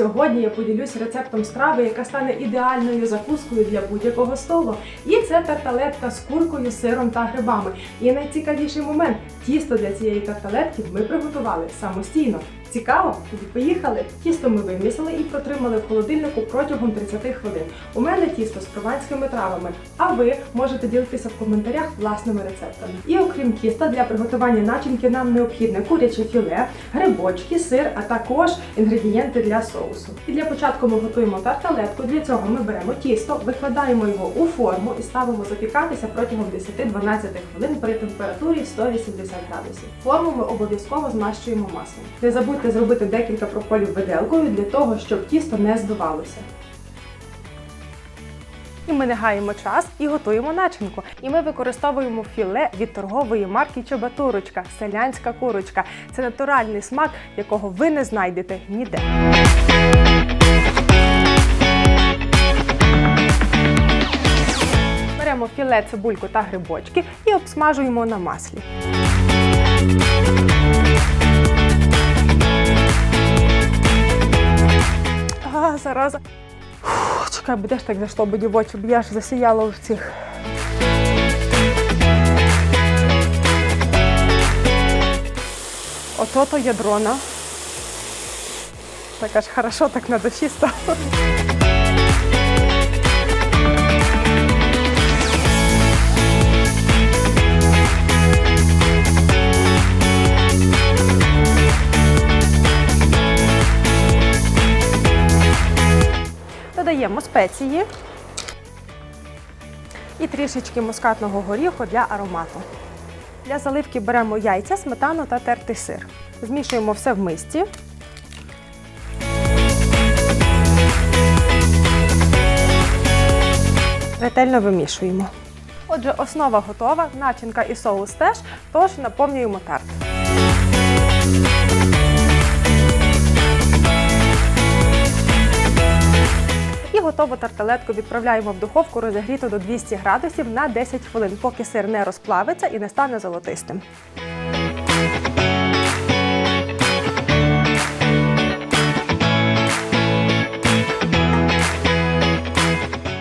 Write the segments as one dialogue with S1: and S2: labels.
S1: Сьогодні я поділюсь рецептом страви, яка стане ідеальною закускою для будь-якого столу. І це тарталетка з куркою, сиром та грибами. І найцікавіший момент тісто для цієї тарталетки ми приготували самостійно. Цікаво? Тоді поїхали. Тісто ми вимісили і протримали в холодильнику протягом 30 хвилин. У мене тісто з прованськими травами, а ви можете ділитися в коментарях власними рецептами. І окрім тіста, для приготування начинки нам необхідне куряче філе, грибочки, сир, а також інгредієнти для соусу. І для початку ми готуємо тарталетку. Для цього ми беремо тісто, викладаємо його у форму і ставимо запікатися протягом 10-12 хвилин при температурі 180 градусів. Форму ми обов'язково змащуємо маслом. Не забудьте зробити декілька проколів виделкою для того, щоб тісто не здувалося. І ми не гаємо час і готуємо начинку. І ми використовуємо філе від торгової марки Чобатурочка, селянська курочка. Це натуральний смак, якого ви не знайдете ніде. Беремо філе, цибульку та грибочки і обсмажуємо на маслі. Зараза. Фух, чекай, буде ж так зайшло мені в очі, бо я ж засіяла в цих. Ото то дрона Так аж хорошо так на душі стало. Додаємо спеції і трішечки мускатного горіху для аромату. Для заливки беремо яйця, сметану та тертий сир. Змішуємо все в мисці. Ретельно вимішуємо. Отже, основа готова, начинка і соус теж, тож наповнюємо тарт. Готову тарталетку відправляємо в духовку розігріту до 200 градусів на 10 хвилин, поки сир не розплавиться і не стане золотистим.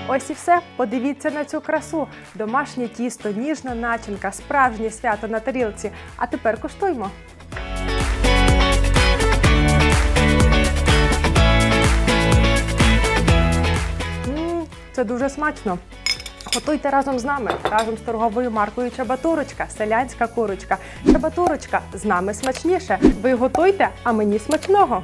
S1: Ось і все. Подивіться на цю красу. Домашнє тісто, ніжна начинка, справжнє свято на тарілці. А тепер куштуймо. Це дуже смачно. Готуйте разом з нами, разом з торговою маркою Чабатурочка, селянська курочка. Чабатурочка з нами смачніше. Ви готуйте, а мені смачного.